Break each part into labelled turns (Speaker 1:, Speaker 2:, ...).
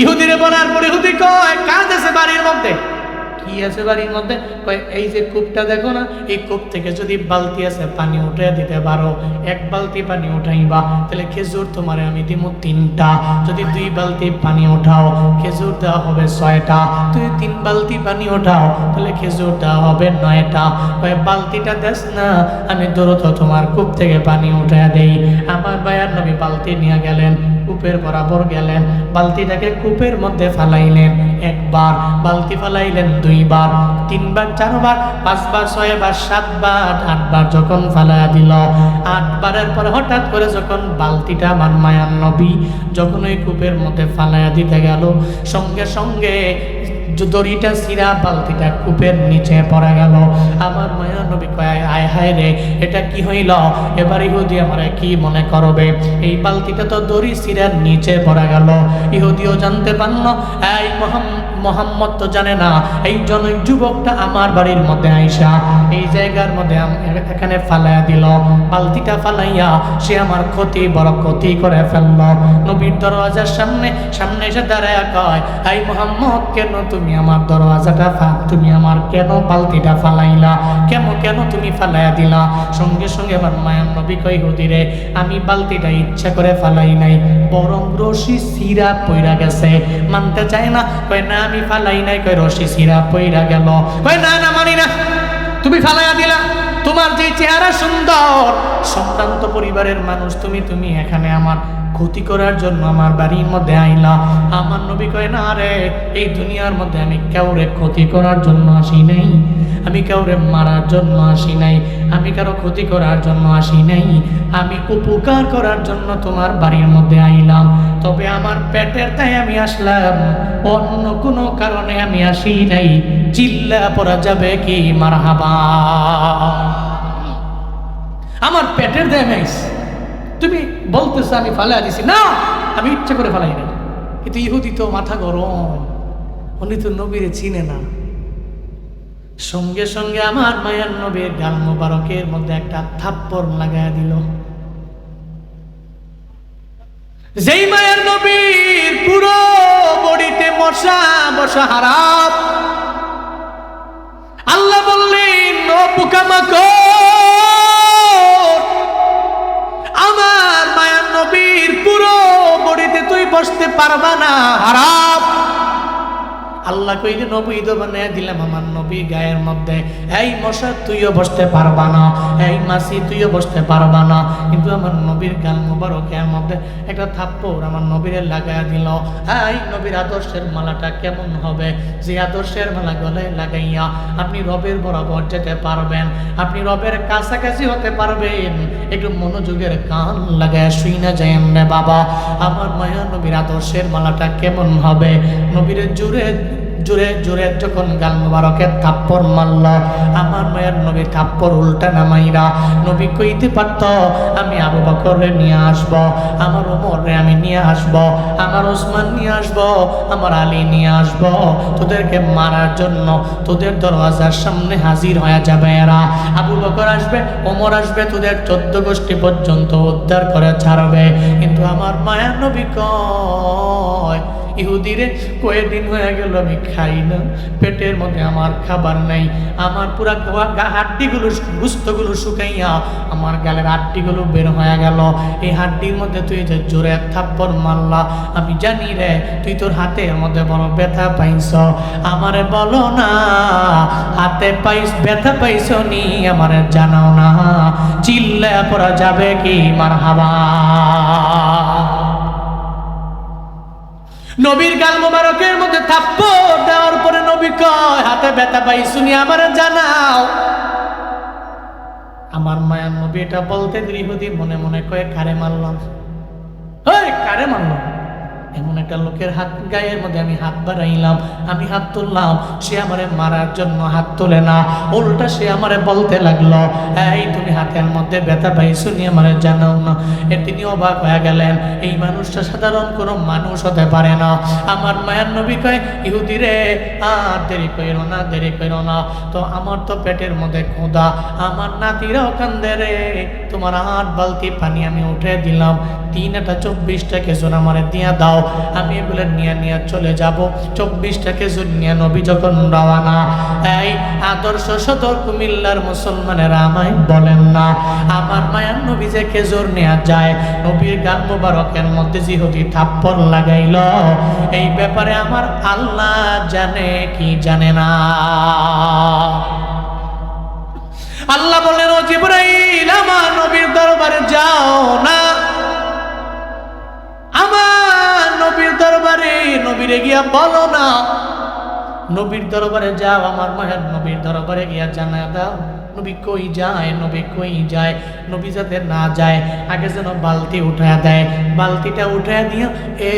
Speaker 1: ইহুদিরে বলার পর ইহুদি কয়, কাজ আছে বাড়ির মধ্যে? কি আছে বাড়ির মধ্যে? কয়, এই যে কূপটা দেখো না, এই কূপ থেকে যদি বালতি আছে, পানি উঠে দিতে পারো। এক বালতি পানি উঠাইবা, তাহলে খেজুর তোমারে আমি দিব তিনটা। যদি দুই বালতি পানি উঠাও, খেজুর দেওয়া হবে ছয়টা। তুই তিন বালতি পানি উঠাও, তাহলে খেজুর দেওয়া হবে নয়টা। কয়, বালতিটা দেস না, আমি দূরত তোমার কূপ থেকে পানি উঠে দেই। আমার বায়ার নবী বালতি নিয়ে গেলেন। কূপের বরাবর গেলেন। বালতিটাকে কূপের মধ্যে ফালাইলেন। একবার বালতি ফালাইলেন, দুইবার, তিনবার, চারবার, পাঁচবার, ছয়বার, সাতবার, আটবার যখন ফালাইয়া দিল। আটবারের পর হঠাৎ করে যখন বালতিটা আমার নবী যখন ওই কূপের মধ্যে ফালাইয়া দিতে গেল, সঙ্গে সঙ্গে দড়িটা সিরা বালতিটা কূপের নিচে পড়ে গেল। আমার মায়া নবী কয়, আয় হায় রে, এটা কি হইল? এবার ইহুদি আমার কি মনে করবে? এই বালতিটা তো দড়ি সিরার নিচে পড়ে গেল। ইহুদিও জানতে পারল, এই মোহাম্মদ মোহাম্মদ তো জানে না। এই জন যুবকটা আমার বাড়ির মধ্যে আইসা, এই জায়গার মধ্যে এখানে ফালাইয়া দিল। বালতিটা ফালাইয়া সে আমার ক্ষতি, বড় ক্ষতি করে ফেলল। নবীর দরওয়াজার সামনে সামনে এসে দাঁড়ায় কয় এই মোহাম্মদ, কেন তুমি আমার দরওয়াজাটা তুমি আমার কেন বালতিটা ফালাইলা? কেন কেন তুমি ফালাইয়া দিলা? সঙ্গে সঙ্গে আমার মায়ার নবী কই হুদিরে আমি বালতিটা ইচ্ছা করে ফালাই নাই, বরং রশি সিরা পইরা গেছে। মানতে চায় না? কয়, না, আমি ফালাই নাই কয় রশি সিরা পইরা গেল। কয় না না, মানি না। তুমি ফালাইয়া দিলা। তোমার যে চেহারা সুন্দর, সম্ভ্রান্ত পরিবারের মানুষ তুমি তুমি এখানে আমার ক্ষতি করার জন্য আমার বাড়ির মধ্যে আইলা। আমার নবী কয়, না রে, এই দুনিয়ার মধ্যে আমি কাউরে ক্ষতি করার জন্য আসি নাই। আমি কাউরে মারার জন্য আসি নাই। আমি কারও ক্ষতি করার জন্য আসি নাই। আমি উপকার করার জন্য তোমার বাড়ির মধ্যে আইলাম। তবে আমার পেটের তাই আমি আসলাম। অন্য কোনো কারণে আমি আসি নাই। চিল্লা পড়া যাবে কি? মারহাবা। আমার পেটের দায় আমি তুমি বলতেছো আমি ফালাই দিছি। না, আমি ইচ্ছে করে ফালাই নাই। কিন্তু ইহুদি তো মাথা গরম। উনি তো নবীরে চিনে না। সঙ্গে সঙ্গে আমার মায়ের নবীর গাল মোবারকের মধ্যে একটা থাপ্পড় লাগায় দিল। যেই মায়ের নবীর পুরো বডিতে মশা মশা হারাপ। আল্লাহ বললেন, ও পোকামাক আমার মায়ার নবীর পুরো বডিতে তুই বসতে পারবা না, হারাপ। আল্লাহ কইলে নবী তো বানিয়ে দিলাম আমার নবী গায়ের মধ্যে। এই মশা তুইও বসতে পারবা না, এই মাসি তুইও বসতে পারবা না। কিন্তু আমার নবীর গাল মোবারকের মধ্যে একটা থাপ্পড় আমার নবীরে লাগাইয়া দিল। এই নবীর আদর্শের মালাটা কেমন হবে? যে আদর্শের মালা গলায় লাগাইয়া আপনি রবের বরাবর যেতে পারবেন। আপনি রবের কাছাকাছি হতে পারবেন। একটু মনোযোগের কান লাগায় শুই না যায় বাবা। আমার মায়া নবীর আদর্শের মালাটা কেমন হবে? নবীর জুড়ে জোরে জোরে যখন গাল মুবারকের থাপ্পর মারল, আমার মায়ের নবী থাপ্পর উল্টা নামাইরা নবী কইতে পারত, আমি আবু বকরে নিয়ে আসব, আমার ওমরে আমি নিয়ে আসব, আমার ওসমান নিয়ে আসব, আমার আলী নিয়ে আসব, তোদেরকে মারার জন্য তোদের দরওয়াজার সামনে হাজির হয়ে যাবে এরা। আবু বকর আসবে, ওমর আসবে, তোদের চোদ্দ গোষ্ঠী পর্যন্ত উদ্ধার করে ছাড়বে। কিন্তু আমার মায়ের নবী কয় ইহুদিরে কয়েকদিন হয়ে গেল আমি খাই না। পেটের মধ্যে আমার খাবার নাই। আমার পুরা হাড্ডিগুলো গুস্তগুলো শুকাইয়া আমার গালের হাড্ডিগুলো বের হয়ে গেল। এই হাড্ডির মধ্যে তুই যে জোরে এক থাপ্পড় মারলা, আমি জানি রে, তুই তোর হাতের মধ্যে বড় ব্যথা পাইছ। আমারে বলো না, হাতে পাইস ব্যথা পাইছ নি? আমারে জানাও না। চিল্লা পড়া যাবে কি? মার হাবা নবীর গাল মোবারকের মধ্যে থাপ্পড় দেওয়ার পরে নবী কয়, হাতে ব্যথা পাই শুনি আমার জানাও। আমার মায়ার নবী এটা বলতে দৃহদি মনে মনে কয়ে, কারে মারলাম? কারে মারলাম? একটা লোকের হাত, গায়ের মধ্যে আমি হাত বাড়াইলাম, আমি হাত তুললাম, সে আমারে মারার জন্য হাত তোলে না। উল্টা সে আমারে বলতে লাগল, এই, তুমি হাতের মধ্যে ব্যথা পাইছো নি, আমারে জানাও না। এ তিনি অবাক হয়ে গেলেন, এই মানুষটা সাধারণ কোনো মানুষ হতে পারে না। আমার মায়ের নবী কয়, ইহুদি রে, আর দেরি কইরো না, দেরি করো না। তো আমার তো পেটের মধ্যে খোদা আমার নাতিরাও কান্দে রে। তোমার আট বালতি পানি আমি উঠে দিলাম, তিন একটা চব্বিশটা কেজন আমারে দিয়া দাও। আমি এগুলো নিয়ে নিয়ে চলে যাব। চব্বিশটা খেজুর নিয়ে নবী যখন রওয়ানা এই আদর্শ সদর কুমিল্লার মুসলমানেরা আমায় বলেন না, আমার মায়ার নবী যে খেজুর নেওয়া যায়, নবীর গাল মুবারকের মধ্যে জিহুদি থাপ্পড় লাগাইল। এই ব্যাপারে আমার আল্লাহ জানে কি জানে না। আল্লাহ বলেন, ও জিব্রাইল, আমার নবীর দরবারে যাও না। নবীর দরবারে, নবীরে গিয়া বলো না। নবীর দরবারে যাও, আমার মায়ের নবীর দরবারে গিয়া জানা দাও। নবী কই যায়, নবী কই যায়, নবী যাতে না যায়, আগে যেন বালতি উঠায় দেয়। বালতিটা উঠায় দিয়ে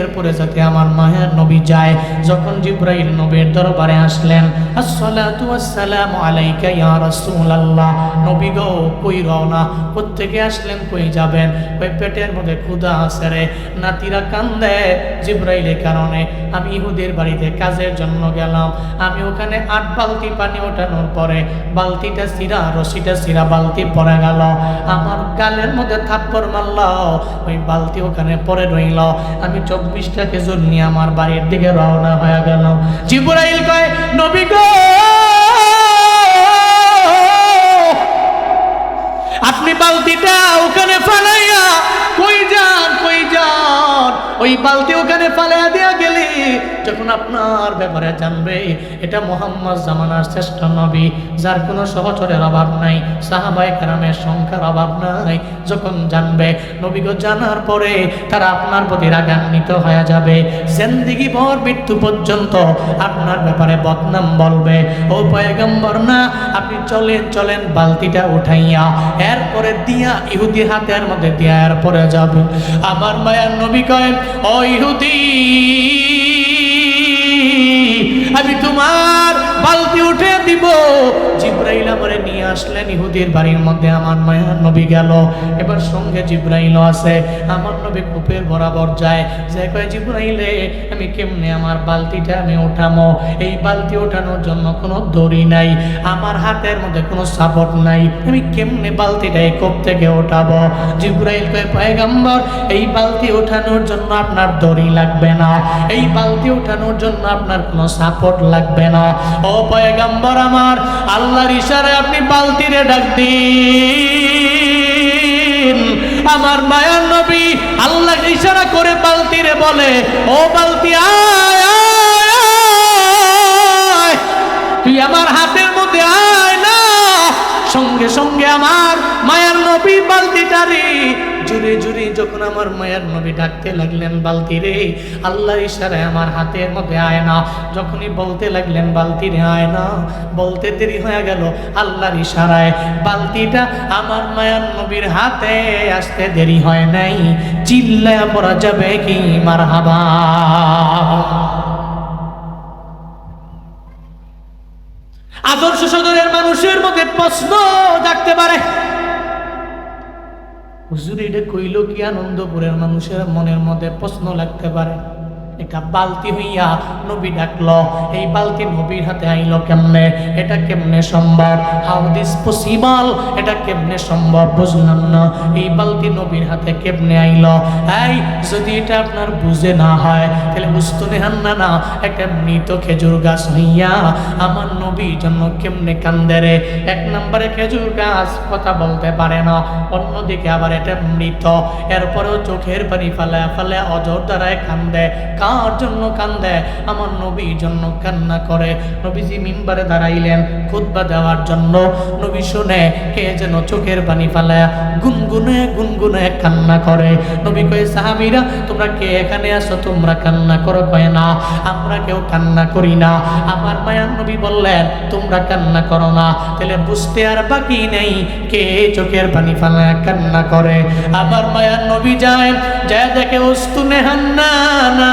Speaker 1: এরপরে যাতে আমার মায়ের নবী যায়। যখন জিব্রাইল নবীর দরবারে আসলেন, আসসালাতু আসসালামু আলাইকা ইয়া রাসূলুল্লাহ। নবী গো, কই রওনা? কোত্থেকে আসলেন, কই যাবেন? কই পেটের মধ্যে ক্ষুধা আছে রে? নাতিরা কান্দে জিব্রাইলের কারণে। আমি ইহুদের বাড়িতে কাজের জন্য গেলাম। আমি ওখানে আট বালতি পানি ওঠানোর পরে বালতিটা সিরা রশিটা সিরা বালতি পড়ে গেল। আমার গালের মধ্যে থাপ্পড় মারল। ওই বালতি ওখানে পরে রইল। আমি চব্বিশটা খেজুর নিয়ে আমার বাড়ির দিকে রওনা হয়ে গেল। জিব্রাইল কয়, নবী গো! আপনি বালতিটা ওখানে ফালাইয়া কই যান কই যান? ওই বালতি ওখানে ফালাইয়া দিয়া গেলে। যখন আপনার ব্যাপারে জানবে, এটা মোহাম্মদ জামানার শ্রেষ্ঠ নবী, যার কোনো সহচরের অভাব নাই সাহাবাই কারামের সংখ্যার অভাব নাই, যখন জানবে নবীগো জানার পরে তারা আপনার প্রতি রাগান্বিত হয়ে যাবে। জেন্দিগি ভর মৃত্যু পর্যন্ত আপনার ব্যাপারে বদনাম বলবে। ও পয়গম্বর, না, আপনি চলেন চলেন, বালতিটা উঠাইয়া, এরপরে দিয়া ইহুদি হাতের মধ্যে দিয়া এরপরে যাবেন আমার মায়ের নবী কয়, ও ইহুদি Oh! জিব্রাইল আমারে নিয়ে আসলেন। ইহুদির বাড়ির মধ্যে আমার মায়ার নবী গেল। এবার সঙ্গে জিব্রাইল আছে। আমার নবী কূপের বরাবর যায়। যে কয়, জিব্রাইলে, আমি কেমনে আমার বালতিটা আমি উঠামো এই বালতি ওঠানোর জন্য কোনো দড়ি নাই। আমার হাতের মধ্যে কোনো সাপোর্ট নাই। আমি কেমনে বালতিটা এই কূপ থেকে ওঠাবো? জিব্রাইল কয়, পয়গাম্বর, এই বালতি ওঠানোর জন্য আপনার দড়ি লাগবে না। এই বালতি ওঠানোর জন্য আপনার কোনো সাপোর্ট লাগবে না। ও পয়গাম্বর আমার, আল্লাহর ইশারায় আপনি বালতিরে ডাক দিন আমার মায়ার নবী আল্লাহ ইশারা করে বালতিরে বলে, ও বালতি আয়। তুই আমার হাতের মধ্যে আয় সঙ্গে সঙ্গে আমার মায়ার নবী বালতিটারে জুড়ে জুড়ে যখন আমার মায়ের নবী ডাকতে লাগলেন, বালতি রে আল্লাহর ইশারায় আমার হাতের মধ্যে আয় না। যখনই বলতে লাগলেন, বালতি রে, আয় না। বলতে দেরি হয়ে গেল, আল্লাহর ইশারায় বালতিটা আমার মায়ার নবীর হাতে আসতে দেরি হয় নাই। চিল্লায় পড়া যাবে কি মার হাবা আদর্শ সদরের মানুষের মধ্যে প্রশ্ন থাকতে পারে। হুজুর এটা কইল কি আনন্দপুরের মানুষের মনের মধ্যে প্রশ্ন লাগতে পারে। এটা বালতি হইয়া নবী ডাকলো, এই বালতি নবীর হাতে আইলো কেমনে? এটা কেমনে সম্ভব? How this possible? এটা কেমনে সম্ভব? বুঝলাম না। এই বালতি নবীর হাতে কেমনে আইলো? এই, যদি এটা আপনার বুঝে না হয়, তাহলে বুঝতে নেহান না না। একটা মৃত খেজুর গাছ হইয়া আমার নবীর জন্য কেমনে কান্দে রে। এক নম্বরে খেজুর গাছ কথা বলতে পারে না, অন্যদিকে আবার এটা মৃত। এরপরেও চোখের পানি ফালে ফালে অজর দ্বারায় কান্দে। কার জন্য কান্দে, আমার নবীর জন্য কান্না করে। নবীজি মিম্বারে দাঁড়াইলেন খুতবা দেওয়ার জন্য। নবী শুনে কে যেন চোখের পানি ফালায় গুনগুনে গুনগুনে কান্না করে। নবী কয়ে, সাহাবিরা, তোমরা কে এখানে আসো তোমরা কান্না করো? কয়, না, আমরা কেউ কান্না করি না। আমার মায়ার নবী বললেন, তোমরা কান্না করো না, তাহলে বুঝতে আর বাকি নেই কে চোখের পানি ফালায় কান্না করে। আমার মায়ার নবী যায় যায় দেখে উস্তুনে হান্না না।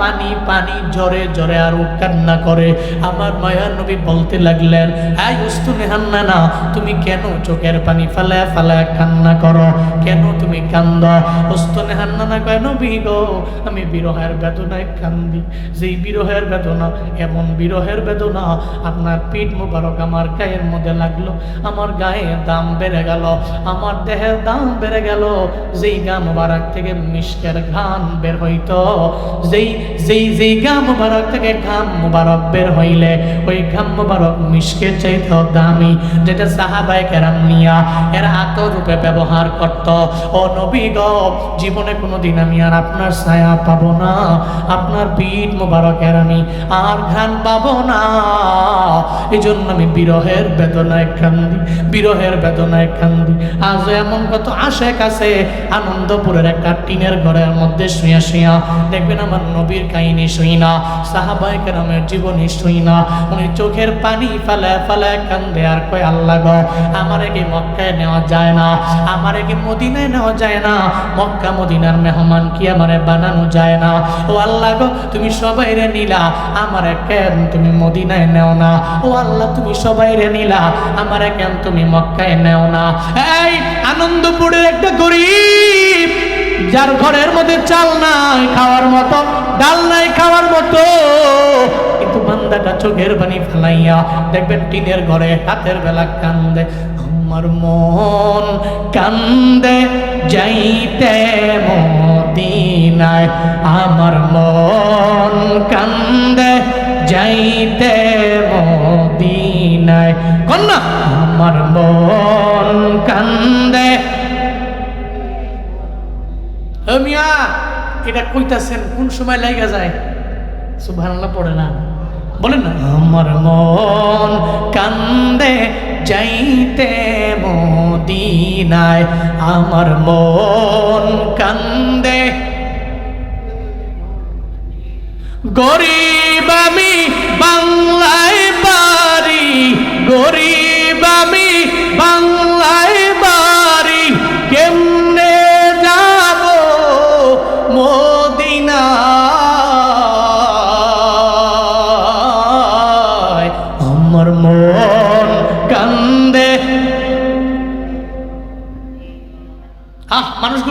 Speaker 1: পানি পানি জরে জরে আর কান্না করে। আমার মায়ার নবী বলতে লাগলেন, এই উস্তুনে হান্না না তুমি কেন চোখের পানি ফেলায় ফেলায় কান্না করো? কেন তুমি কান্দ? উস্তুনে হান্না না কয়, নবী গো, আমি বিরহের বেদনায় কান্দি। যেই বিরহের বেদনা, এমন বিরহের বেদনা, আপনার পিঠ মুবারক আমার গায়ের মধ্যে লাগল। আমার গায়ে দাম বেড়ে গেল, আমার দেহের দাম বেড়ে গেল। যেই গা মুবারক থেকে মিষ্টের ঘান বের হইতো, যেই যেই যেই গা মুবারক থেকে ঘাম মুবারক বের হইলে, ওই ঘাম মুবারক মিষ্কের চাইতে দামি, যেটা সাহাবাই কেরাম নিয়া এর আতর রূপে ব্যবহার করত। ও নবী গ, জীবনে কোনোদিন আমি আর আপনার ছায়া পাবো না, আপনার পিঠ মুবারকের আমি আর ঘ্রাণ পাবো না। এই জন্য আমি বিরহের বেদনায় কান্দি বিরহের বেদনায় কান্দি আজ এমন কত আশে কাছে আনন্দপুরের একটা টিনের ঘরের মধ্যে শুয়া শুয়া দেখবেন আমার নবীর কাহিনী শুই না সাহাবাই কেরামের জীবনী শুই না। উনি চোখের পানি ফেলে ফেলে কান্দে আর কয়, আল্লাহ গো, আমার কি মক্কায় নেওয়া যায় না, আমার কি মদিনায় নেওয়া যায় না, মক্কা মদিনার মেহমান কি আমারে বানানো যায় না? ও আল্লাহ গো, তুমি সবাই রে নিলা, আমার কেন তুমি মদিনায় নেও না, ও আল্লাহ তুমি সবাই রে নিলা, আমার কেন তুমি মক্কায় নেও না। এই আনন্দপুরের একটা গরিব, যার ঘরের মধ্যে চাল নাই, খাওয়ার মতো ডাল নাই খাওয়ার মতো। কিন্তু বান্দাটা চোখের পানি ফেলাইয়া দেখবেন টিনের ঘরে হাতের বেলা কান্দে। আমার মন কান্দে যাইতে মদিনায়। আমার মন কান্দে যাইতে মদিনায়। কন্যা, আমার মন কান্দে। মিয়া এটা কইতাছেন, কোন সময় লাগা যায়? সুবহানাল্লাহ, পড়ে না। বলেন না। আমার মন কান্দে যাইতে মদিনায়, আমার মন কান্দে। গরিব আমি বাংলায় বাড়ি গরিব আমি বাংলায়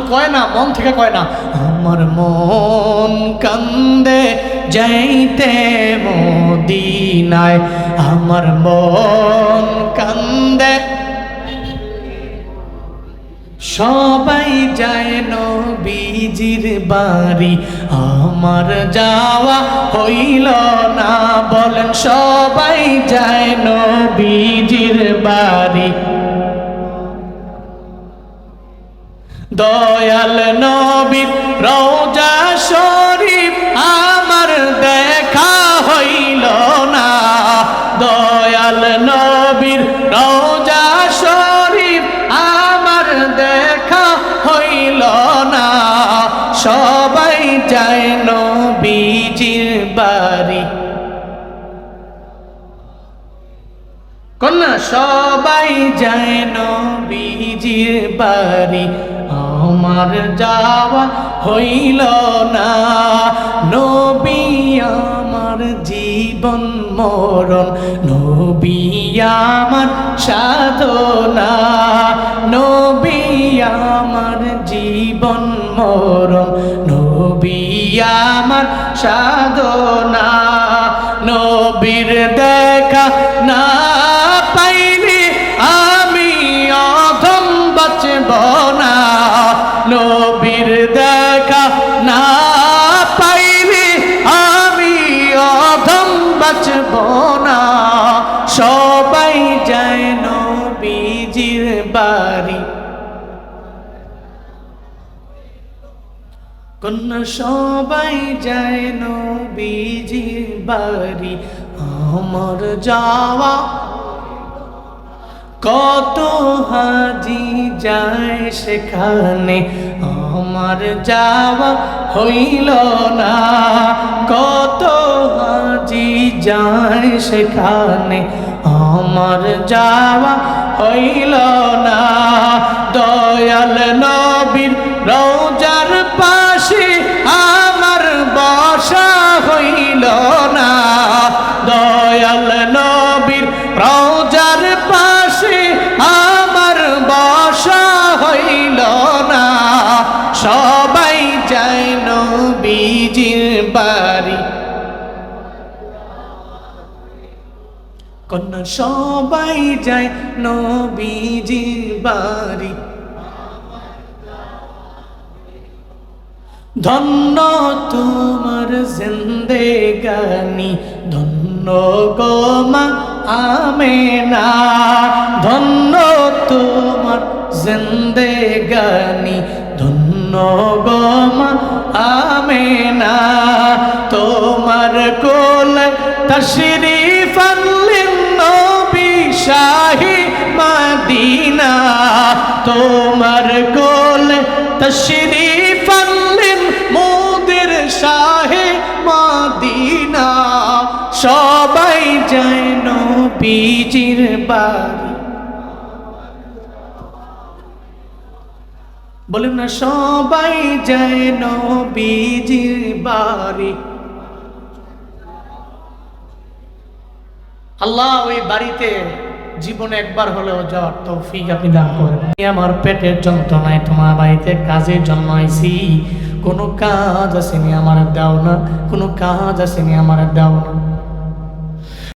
Speaker 1: মানুষগুলো কয় না, মন থেকে কয় না, আমার মন কান্দে যাইতে মদিনায়, আমার মন কান্দে। সবাই যায় নবীজির বাড়ি, আমার যাওয়া হইল না, বলেন, সবাই যায় দয়াল নবীর রোজা শরীফ আমার দেখা হইল না। দয়াল নবীর রোজা শরীফ আমার দেখা হইল না। সবাই যায় নবীজির বাড়ি। কন্যা, সবাই যায় নবীজির বাড়ি। আমার যাওয়া হইল না। নবী আমার জীবন মরণ, নবী আমার সাধনা। নবী আমার জীবন মরণ, নবী আমার সাধনা। নবীর দেখা না কন্যা সবাই যায় নবীজির বাড়ি। আমার যাওয়া কত হাজি যায় সেখানে, আমার যাওয়া হইল না। কত হাজি যায় সেখানে, আমার যাওয়া হইল না। দয়াল নবীর রোজার দয়াল নবীর রওজার পাশে আমার বাসা হইল না। সবাই যায় নবীজির বাড়ি। কন্যা, সবাই যায় নবীজির বাড়ি। ধন্য তোমার জিন্দেগানি, ধন্য গোমা আমেনা, ধন্য তোমার জিন্দেগানি। ধন্য গোমা আমেনা, তোমার কোল তশরিফ আনলেন নবী শাহী তোমার কোল তশরিফ নবীজির বাড়ি। না, সবাই বাড়ি। আল্লাহ ওই বাড়িতে জীবনে একবার হলেও যাওয়ার তৌফিক আপনি দান করেন আমি আমার পেটের যন্ত্রণায় তোমার বাড়িতে কাজের জন্য আইছি। কোনো কাজ আসেনি, আমার দাও না। কোনো কাজ আসেনি, আমার দাও না।